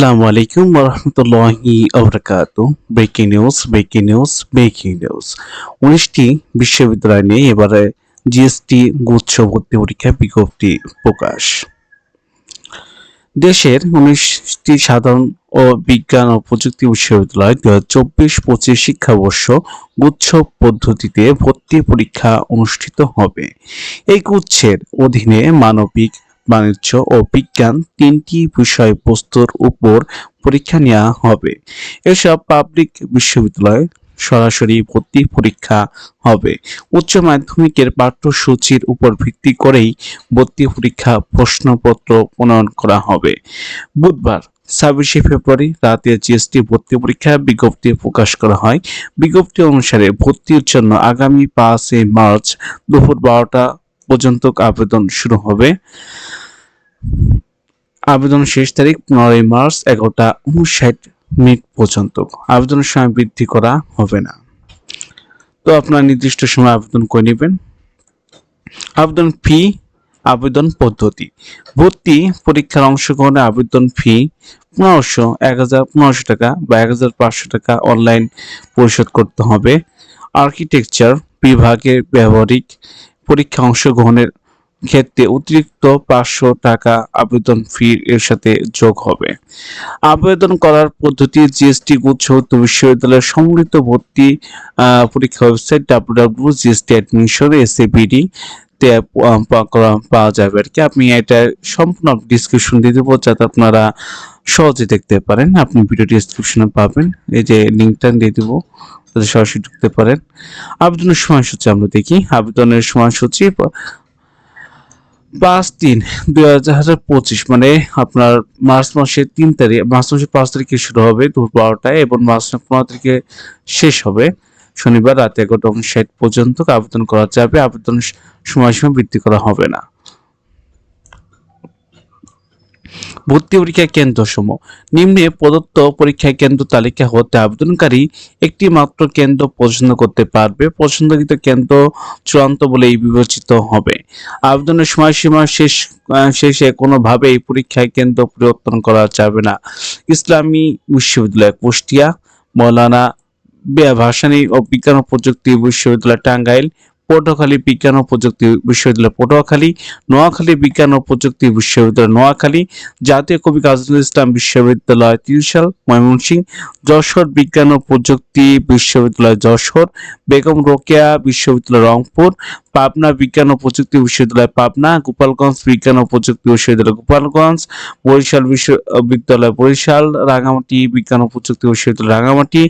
আসসালামু আলাইকুম রহমতুল্লাহি আবরাকাত breaking news breaking news breaking news উনিশটি বিশ্ববিদ্যালয় নিয়ে এবারে জিএসটি গুচ্ছ ভর্তি পরীক্ষা বিজ্ঞপ্তি প্রকাশ। দেশের উনিশটি সাধারণ ও বিজ্ঞান ও প্রযুক্তি বিশ্ববিদ্যালয় দু হাজার চব্বিশ পঁচিশ শিক্ষাবর্ষ গুচ্ছ পদ্ধতিতে ভর্তি পরীক্ষা অনুষ্ঠিত হবে। এই গুচ্ছের অধীনে মানবিক বাণিজ্য ও বিজ্ঞান তিনটি বিষয়বস্তুর উপর পরীক্ষা নেওয়া হবে। এসব পাবলিক বিশ্ববিদ্যালয় সরাসরি ভর্তি পরীক্ষা হবে। উচ্চ মাধ্যমিকের পাঠ্যসূচির উপর ভিত্তি করেই ভর্তি পরীক্ষা প্রশ্নপত্র প্রণয়ন করা হবে। বুধবার, ছাব্বিশে ফেব্রুয়ারি রাতে জিএসটি ভর্তি পরীক্ষা বিজ্ঞপ্তি প্রকাশ করা হয়। বিজ্ঞপ্তি অনুসারে ভর্তির জন্য আগামী পাঁচই মার্চ দুপুর বারোটা পর্যন্ত আবেদন শুরু হবে। আবেদন শেষ তারিখ পনেরোই মার্চ এগারোটা উনষাট মিনিট পর্যন্ত। আবেদনের সময় বৃদ্ধি করা হবে না। তো আপনার নির্দিষ্ট সময় আবেদন করে নেবেন। আবেদন ফি, আবেদন পদ্ধতি। ভর্তি পরীক্ষার অংশগ্রহণে আবেদন ফি পনেরোশো, এক হাজার পনেরোশো টাকা বা এক হাজার পাঁচশো টাকা অনলাইন পরিশোধ করতে হবে। আর্কিটেকচার বিভাগের ব্যবহারিক পরীক্ষা অংশগ্রহণের ক্ষেত্রে অতিরিক্ত পাঁচশো টাকা আবেদন ফি এর সাথে যোগ হবে। আবেদন করার পদ্ধতি জিএসটি গুচ্ছ বিশ্ববিদ্যালয়ের সম্মিলিত ভর্তি পরীক্ষা website W W GST admission S BD তে পাওয়া যাবে আর কি। আপনি এটা সম্পূর্ণ ডিসক্রিপশন দিয়ে দেবো যাতে আপনারা সহজে দেখতে পারেন। আপনি ভিডিও ডিসক্রিপশনে পাবেন। এই যে লিঙ্কটা দিয়ে দেবো সরাসরি ঢুকতে পারেন। আবেদনের সময়সূচি আমরা দেখি। আবেদনের সময়সূচি পাঁচ তিন দুই হাজার পঁচিশ মানে আপনার মার্চ মাসের তিন তারিখ, মার্চ মাসের পাঁচ তারিখে শুরু হবে দুপুর বারোটায় এবং মার্চ পনেরো তারিখে শেষ হবে। শনিবার রাত এগারোটা উনষাট পর্যন্ত আবেদন করা যাবে। আবেদন সময়সীমা বৃদ্ধি করা হবে না। ভর্তি পরীক্ষা কেন্দ্র সমূহ নিম্নে প্রদত্ত পরীক্ষা কেন্দ্র তালিকা হতে আবেদনকারী একটি মাত্র কেন্দ্র পছন্দ করতে পারবে। পছন্দকৃত কেন্দ্র চূড়ান্ত বলেই বিবেচিত হবে। আবেদনের সময়সীমা শেষ শেষে কোনোভাবেই পরীক্ষা কেন্দ্র পরিবর্তন করা যাবে না। ইসলামী বিশ্ববিদ্যালয় কুষ্টিয়া, মৌলানা ভাসানী ও বিজ্ঞান ও প্রযুক্তি বিশ্ববিদ্যালয় টাঙ্গাইল পটুয়াখালী বিজ্ঞান ও প্রযুক্তি বিশ্ববিদ্যালয় পটুয়াখালী, নোয়াখালী বিজ্ঞান ও প্রযুক্তি বিশ্ববিদ্যালয় নোয়াখালী, জাতীয় কবি কাজী ইসলাম বিশ্ববিদ্যালয় ত্রিশাল, ময়মনসিংহ, যশোর বিজ্ঞান ও প্রযুক্তি বিশ্ববিদ্যালয় যশোর, বেগম রোকেয়া বিশ্ববিদ্যালয় রংপুর, পাবনা বিজ্ঞান ও প্রযুক্তি বিশ্ববিদ্যালয় পাবনা, গোপালগঞ্জ বিজ্ঞান ও প্রযুক্তি বিশ্ববিদ্যালয় গোপালগঞ্জ, বরিশাল বিশ্ববিদ্যালয় বরিশাল রাঙামাটি বিজ্ঞান ও প্রযুক্তি বিশ্ববিদ্যালয় রাঙামাটি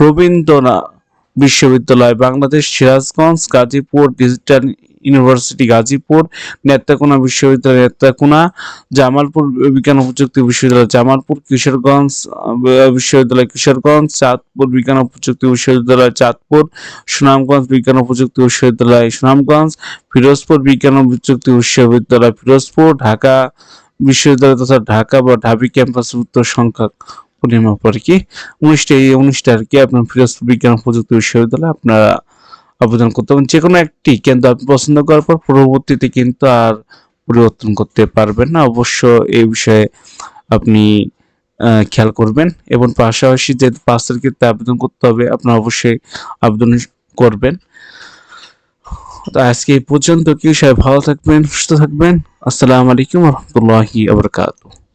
রবীন্দ্রনাথ বিশ্ববিদ্যালয়, বাংলাদেশ সিরাজগঞ্জ, গাজীপুর, ডিজিটাল ইউনিভার্সিটি, গাজীপুর, নেত্রাকোনা বিশ্ববিদ্যালয়, নেত্রাকোনা, জামালপুর বিজ্ঞান প্রযুক্তি বিশ্ববিদ্যালয়, জামালপুর কিশোরগঞ্জ বিশ্ববিদ্যালয় কিশোরগঞ্জ, চাঁদপুর বিজ্ঞান প্রযুক্তি বিশ্ববিদ্যালয়, চাঁদপুর সুনামগঞ্জ বিজ্ঞান ও প্রযুক্তি বিশ্ববিদ্যালয়, সুনামগঞ্জ, ফিরোজপুর বিজ্ঞান প্রযুক্তি বিশ্ববিদ্যালয়, ফিরোজপুর, ঢাকা বিশ্ববিদ্যালয় তথা ঢাকা বা ঢাবি ক্যাম্পাস উত্তর সংখ্যা পরিমাপ আর কি? উনিশটা এই উনিশটা আর কি আপনার ফিরোজপুর বিজ্ঞান প্রযুক্তি বিশ্ববিদ্যালয় আপনারা আবেদন করতে পারেন যে কোনো একটি কিন্তু আপনি পছন্দ করার পর পরবর্তীতে কিন্তু আর পরিবর্তন করতে পারবেন না। অবশ্য এই বিষয়ে আপনি খেয়াল করবেন এবং পাশাপাশি যে পাঁচ তারিখে আবেদন করতে হবে, আপনার অবশ্যই আবেদন করবেন। আজকে এই পর্যন্ত কি, সবাই ভালো থাকবেন, সুস্থ থাকবেন। আসসালামু আলাইকুম রহমতুল্লাহি আবরকাতুহ